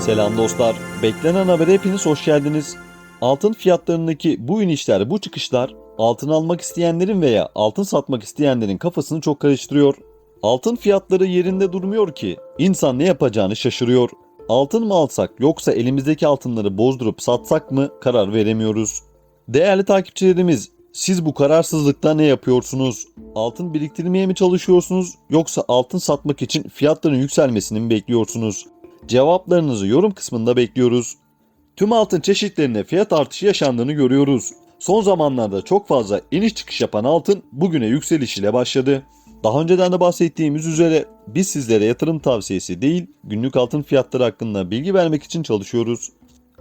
Selam dostlar. Beklenen habere hepiniz hoş geldiniz. Altın fiyatlarındaki bu inişler, bu çıkışlar altın almak isteyenlerin veya altın satmak isteyenlerin kafasını çok karıştırıyor. Altın fiyatları yerinde durmuyor ki. İnsan ne yapacağını şaşırıyor. Altın mı alsak yoksa elimizdeki altınları bozdurup satsak mı karar veremiyoruz. Değerli takipçilerimiz, siz bu kararsızlıkta ne yapıyorsunuz? Altın biriktirmeye mi çalışıyorsunuz yoksa altın satmak için fiyatların yükselmesini mi bekliyorsunuz? Cevaplarınızı yorum kısmında bekliyoruz. Tüm altın çeşitlerinde fiyat artışı yaşandığını görüyoruz. Son zamanlarda çok fazla iniş çıkış yapan altın bugüne yükseliş ile başladı. Daha önceden de bahsettiğimiz üzere biz sizlere yatırım tavsiyesi değil, günlük altın fiyatları hakkında bilgi vermek için çalışıyoruz.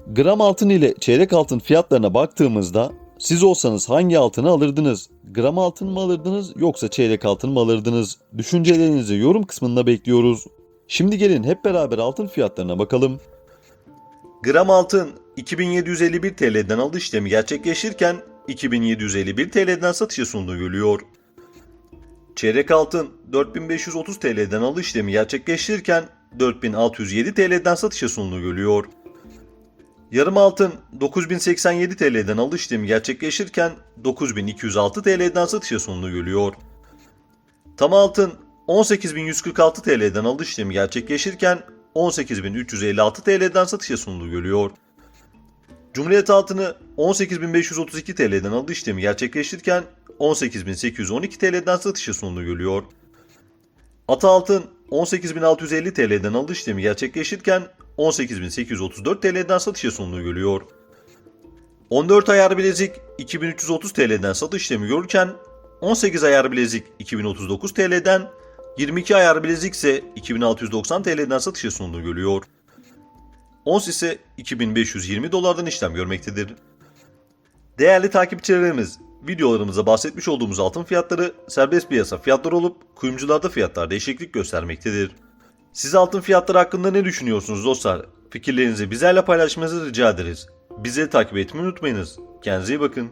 Gram altın ile çeyrek altın fiyatlarına baktığımızda siz olsanız hangi altını alırdınız? Gram altın mı alırdınız yoksa çeyrek altın mı alırdınız? Düşüncelerinizi yorum kısmında bekliyoruz. Şimdi gelin hep beraber altın fiyatlarına bakalım. Gram altın 2751 TL'den alış işlemi gerçekleşirken 2751 TL'den satışa sunduğu görülüyor. Çeyrek altın 4530 TL'den alış işlemi gerçekleştirirken 4607 TL'den satışa sunduğu görülüyor. Yarım altın 9087 TL'den alış işlemi gerçekleşirken 9206 TL'den satışa sunduğu görülüyor. Tam altın 18146 TL'den alış işlemi gerçekleşirken 18356 TL'den satışa sunduğu görülüyor. Cumhuriyet altını 18532 TL'den alış işlemi gerçekleştirirken 18812 TL'den satışa sunduğu görülüyor. Ata altın 18650 TL'den alış işlemi gerçekleşirken 18834 TL'den satışa sunduğu görülüyor. 14 ayar bilezik 2330 TL'den satış işlemi görürken 18 ayar bilezik 2039 TL'den 22 ayar bilezik ise 2690 TL'den satışa sunduğu görülüyor. Ons ise 2520 dolardan işlem görmektedir. Değerli takipçilerimiz, videolarımızda bahsetmiş olduğumuz altın fiyatları serbest piyasa fiyatları olup kuyumcularda fiyatlar değişiklik göstermektedir. Siz altın fiyatları hakkında ne düşünüyorsunuz dostlar? Fikirlerinizi bizlerle paylaşmanızı rica ederiz. Bizi takip etmeyi unutmayınız. Kendinize iyi bakın.